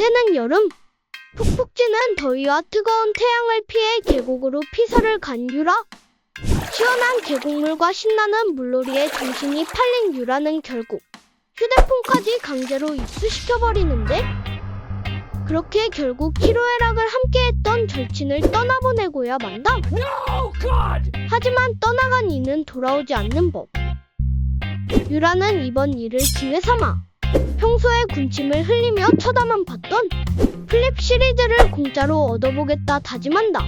진행되는 여름. 푹푹 찌는 더위와 뜨거운 태양을 피해 계곡으로 피서를 간 유라. 시원한 계곡물과 신나는 물놀이에 정신이 팔린 유라는 결국 휴대폰까지 강제로 입수시켜버리는데 그렇게 결국 희로애락을 함께했던 절친을 떠나보내고야 만다. God! 하지만 떠나간 이는 돌아오지 않는 법. 유라는 이번 일을 기회 삼아 평소에 군침을 흘리며 쳐다만 봤던 플립 시리즈를 공짜로 얻어보겠다 다짐한다.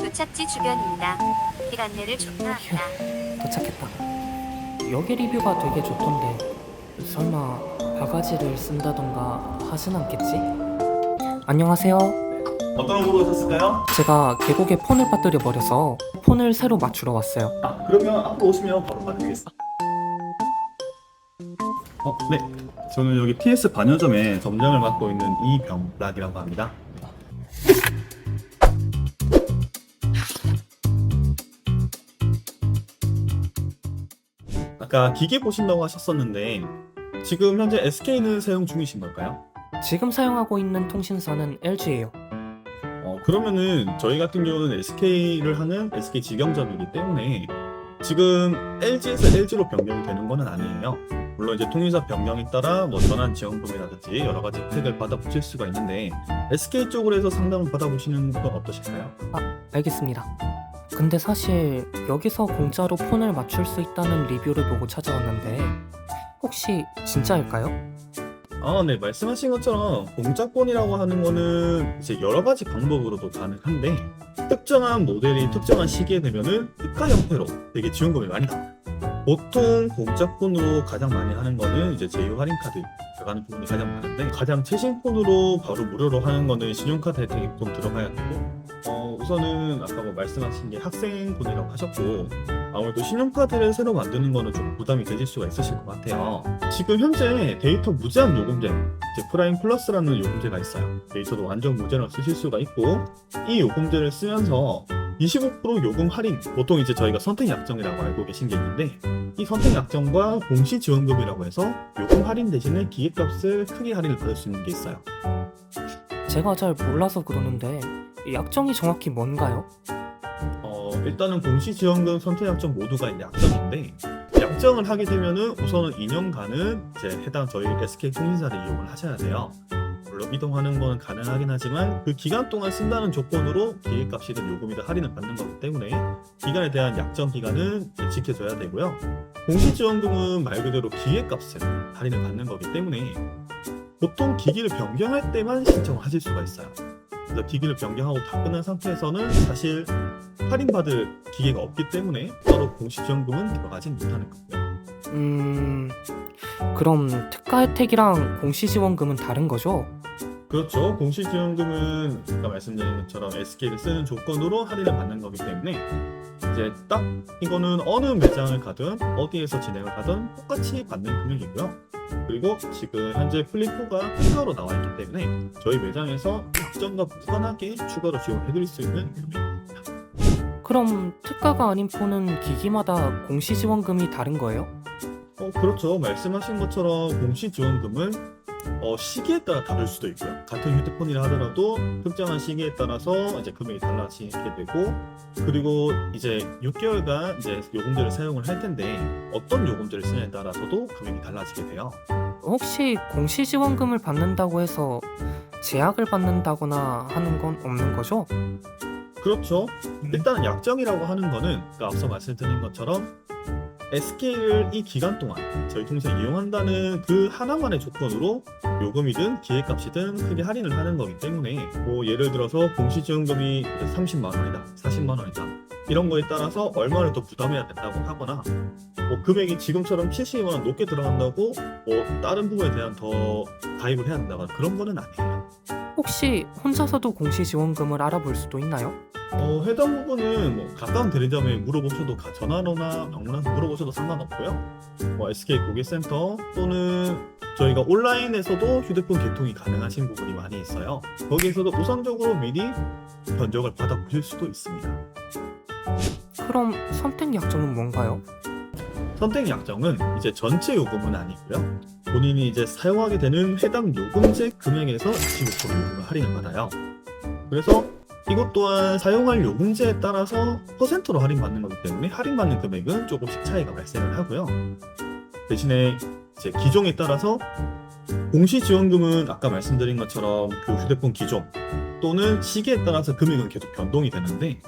도착지 주변입니다. 길 안내를 종료합니다. 도착했다. 여기 리뷰가 되게 좋던데 설마 바가지를 쓴다던가 하진 않겠지? 안녕하세요. 어떤 걸로 오셨을까요? 제가 계곡에 폰을 빠뜨려 버려서 폰을 새로 맞추러 왔어요. 아, 그러면 앞으로 오시면 바로 받드리겠습니다. 어, 네. 저는 여기 PS 반여점의 점장을 맡고 있는 이병락이라고 합니다. 아까 기계 보신다고 하셨었는데 지금 현재 SK는 사용 중이신 걸까요? 지금 사용하고 있는 통신사는 LG예요. 어, 그러면은 저희 같은 경우는 SK를 하는 SK 직영점이기 때문에 지금 LG에서 LG로 변경이 되는 거는 아니에요. 물론 이제 통일사 변경에 따라 뭐 전환 지원금이라든지 여러 가지 혜택을 받아보실 수가 있는데 SK 쪽으로 해서 상담을 받아 보시는 건 어떠실까요? 알겠습니다. 근데 사실 여기서 공짜로 폰을 맞출 수 있다는 리뷰를 보고 찾아왔는데 혹시 진짜일까요? 아, 네, 말씀하신 것처럼 공짜권이라고 하는 거는 이제 여러 가지 방법으로도 가능한데 특정한 모델이 특정한 시기에 되면은 특가 형태로 되게 지원금이 많이 나와요. 보통 공짜폰으로 가장 많이 하는 거는 이제 제휴 할인 카드 들어가는 부분이 가장 많은데 가장 최신 폰으로 바로 무료로 하는 거는 신용카드 혜택이 좀 들어가야 되고 어, 우선은 아까 뭐 말씀하신 게 학생분이라고 하셨고 아무래도 신용카드를 새로 만드는 거는 좀 부담이 되실 수가 있으실 것 같아요. 지금 현재 데이터 무제한 요금제, 이제 프라임 플러스라는 요금제가 있어요. 데이터도 완전 무제한으로 쓰실 수가 있고 이 요금제를 쓰면서 25% 요금 할인, 보통 이제 저희가 선택 약정이라고 알고 계신 게 있는데 이 선택 약정과 공시 지원금이라고 해서 요금 할인 대신에 기계값을 크게 할인을 받을 수 있는 게 있어요. 제가 잘 몰라서 그러는데 이 약정이 정확히 뭔가요? 어, 일단은 공시지원금 선택약정 모두가 이제 약정인데 약정을 하게 되면은 우선은 2년간은 이제 해당 저희 SK 통신사를 이용을 하셔야 돼요. 물론 이동하는 거는 가능하긴 하지만 그 기간 동안 쓴다는 조건으로 기계값이든 요금이든 할인을 받는 거기 때문에 기간에 대한 약정 기간은 지켜줘야 되고요. 공시지원금은 말 그대로 기계값을 할인을 받는 거기 때문에 보통 기기를 변경할 때만 신청을 하실 수가 있어요. 그래서 기기를 변경하고 다 끝난 상태에서는 사실 할인받을 기계가 없기 때문에 따로 공시지원금은 들어가진 못하는 거고요. 음... 그럼 특가 혜택이랑 공시지원금은 다른 거죠? 그렇죠. 공시지원금은 아까 말씀드린 것처럼 SK를 쓰는 조건으로 할인을 받는 거기 때문에 이제 딱 이거는 어느 매장을 가든 어디에서 진행을 하든 똑같이 받는 금액이고요. 그리고 지금 현재 플립4가 추가로 나와 있기 때문에 저희 매장에서 약정과 무관하게 추가로 지원해드릴 수 있는 금액입니다. 그럼 특가가 아닌 폰은 기기마다 공시 지원금이 다른 거예요? 어, 그렇죠. 말씀하신 것처럼 공시 지원금은 어, 시기에 따라 다를 수도 있고요. 같은 휴대폰이라 하더라도 특정한 시기에 따라서 이제 금액이 달라지게 되고 그리고 이제 6개월간 이제 요금제를 사용을 할 텐데 어떤 요금제를 쓰냐에 따라서도 금액이 달라지게 돼요. 혹시 공시 지원금을 받는다고 해서 제약을 받는다거나 하는 건 없는 거죠? 그렇죠. 일단 약정이라고 하는 거는 그 앞서 말씀드린 것처럼 SK를 이 기간 동안 저희 통신을 이용한다는 그 하나만의 조건으로 요금이든 기획값이든 크게 할인을 하는 거기 때문에 뭐 예를 들어서 공시지원금이 30만 원이다, 40만 원이다 이런 거에 따라서 얼마를 더 부담해야 된다고 하거나 뭐 금액이 지금처럼 70만 원 높게 들어간다고 뭐 다른 부분에 대한 더 가입을 해야 된다거나 그런 거는 아니에요. 혹시 혼자서도 공시지원금을 알아볼 수도 있나요? 어, 해당 부분은 뭐 가까운 대리점에 물어보셔도 가- 전화로나 방문해서 물어보셔도 상관없고요. 뭐 SK 고객센터 또는 저희가 온라인에서도 휴대폰 개통이 가능하신 부분이 많이 있어요. 거기에서도 우선적으로 미리 견적을 받아보실 수도 있습니다. 그럼 선택 약점은 뭔가요? 선택 약정은 이제 전체 요금은 아니고요. 본인이 이제 사용하게 되는 해당 요금제 금액에서 25% 요금을 할인을 받아요. 그래서 이것 또한 사용할 요금제에 따라서 퍼센트로 할인받는 거기 때문에 할인받는 금액은 조금씩 차이가 발생을 하고요. 대신에 이제 기종에 따라서 공시지원금은 아까 말씀드린 것처럼 그 휴대폰 기종 또는 시기에 따라서 금액은 계속 변동이 되는데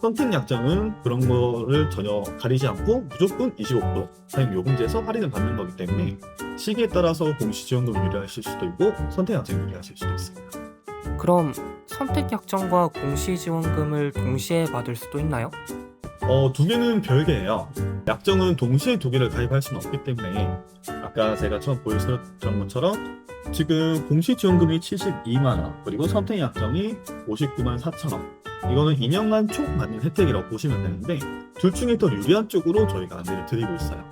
선택 약정은 그런 거를 전혀 가리지 않고 무조건 25% 사용 요금제에서 할인을 받는 거기 때문에 시기에 따라서 공시지원금 유리하실 수도 있고 선택 약정 유리하실 수도 있습니다. 그럼 선택 약정과 공시 지원금을 동시에 받을 수도 있나요? 어, 두 개는 별개예요. 약정은 동시에 두 개를 가입할 수는 없기 때문에 아까 제가 처음 보여드렸던 것처럼 지금 공시 지원금이 72만 원 그리고 선택 약정이 59만 4천 원 이거는 2년간 총 받는 혜택이라고 보시면 되는데 둘 중에 더 유리한 쪽으로 저희가 안내를 드리고 있어요.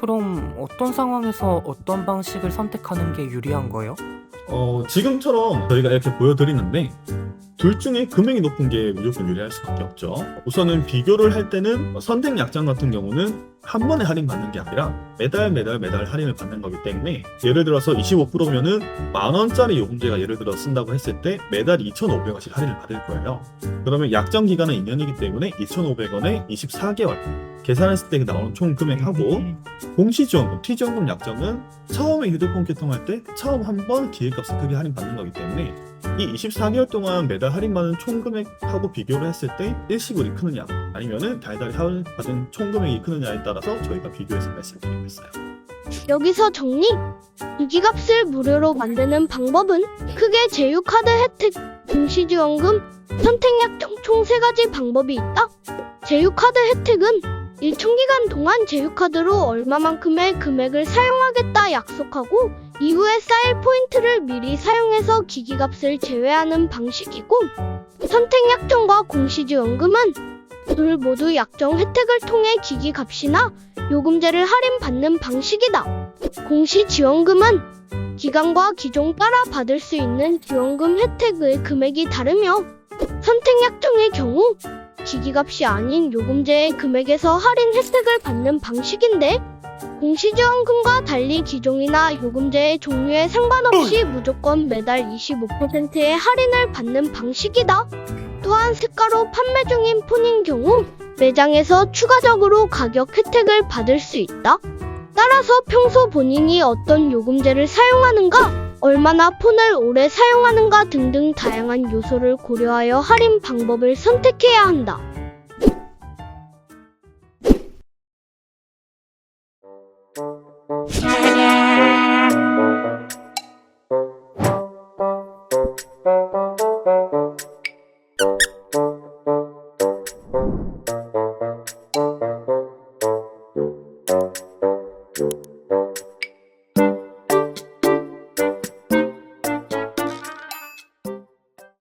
그럼 어떤 상황에서 어떤 방식을 선택하는 게 유리한 거예요? 어, 지금처럼 저희가 이렇게 보여드리는데 둘 중에 금액이 높은 게 무조건 유리할 수밖에 없죠. 우선은 비교를 할 때는 선택 약정 같은 경우는 한 번에 할인 받는 게 아니라 매달 매달 매달 할인을 받는 거기 때문에 예를 들어서 25%면은 만 원짜리 요금제가 예를 들어 쓴다고 했을 때 매달 2,500원씩 할인을 받을 거예요. 그러면 약정 기간은 2년이기 때문에 2,500원에 24개월 계산했을 때 나오는 총 금액하고 공시지원금, T지원금 약정은 처음에 휴대폰 개통할 때 처음 한 번 기획값을 크게 할인 받는 거기 때문에 이 24개월 동안 매달 할인받는 총 금액하고 비교를 했을 때 일시불 이 크느냐 아니면은 달달이 할인받은 총 금액이 크느냐에 따라서 저희가 비교해서 말씀드리고 있어요. 여기서 정리! 기기값을 무료로 만드는 방법은 크게 제휴카드 혜택, 공시지원금, 선택약정 총세 가지 방법이 있다. 제휴카드 혜택은 일정 기간 동안 제휴카드로 얼마만큼의 금액을 사용하겠다 약속하고 이후에 쌓일 포인트를 미리 사용해서 기기값을 제외하는 방식이고 선택약정과 공시지원금은 둘 모두 약정 혜택을 통해 기기값이나 요금제를 할인받는 방식이다. 공시지원금은 기간과 기종 따라 받을 수 있는 지원금 혜택의 금액이 다르며 선택약정의 경우 기기값이 아닌 요금제의 금액에서 할인 혜택을 받는 방식인데 공시지원금과 달리 기종이나 요금제의 종류에 상관없이 무조건 매달 25%의 할인을 받는 방식이다. 또한 특가로 판매 중인 폰인 경우 매장에서 추가적으로 가격 혜택을 받을 수 있다. 따라서 평소 본인이 어떤 요금제를 사용하는가, 얼마나 폰을 오래 사용하는가 등등 다양한 요소를 고려하여 할인 방법을 선택해야 한다. Música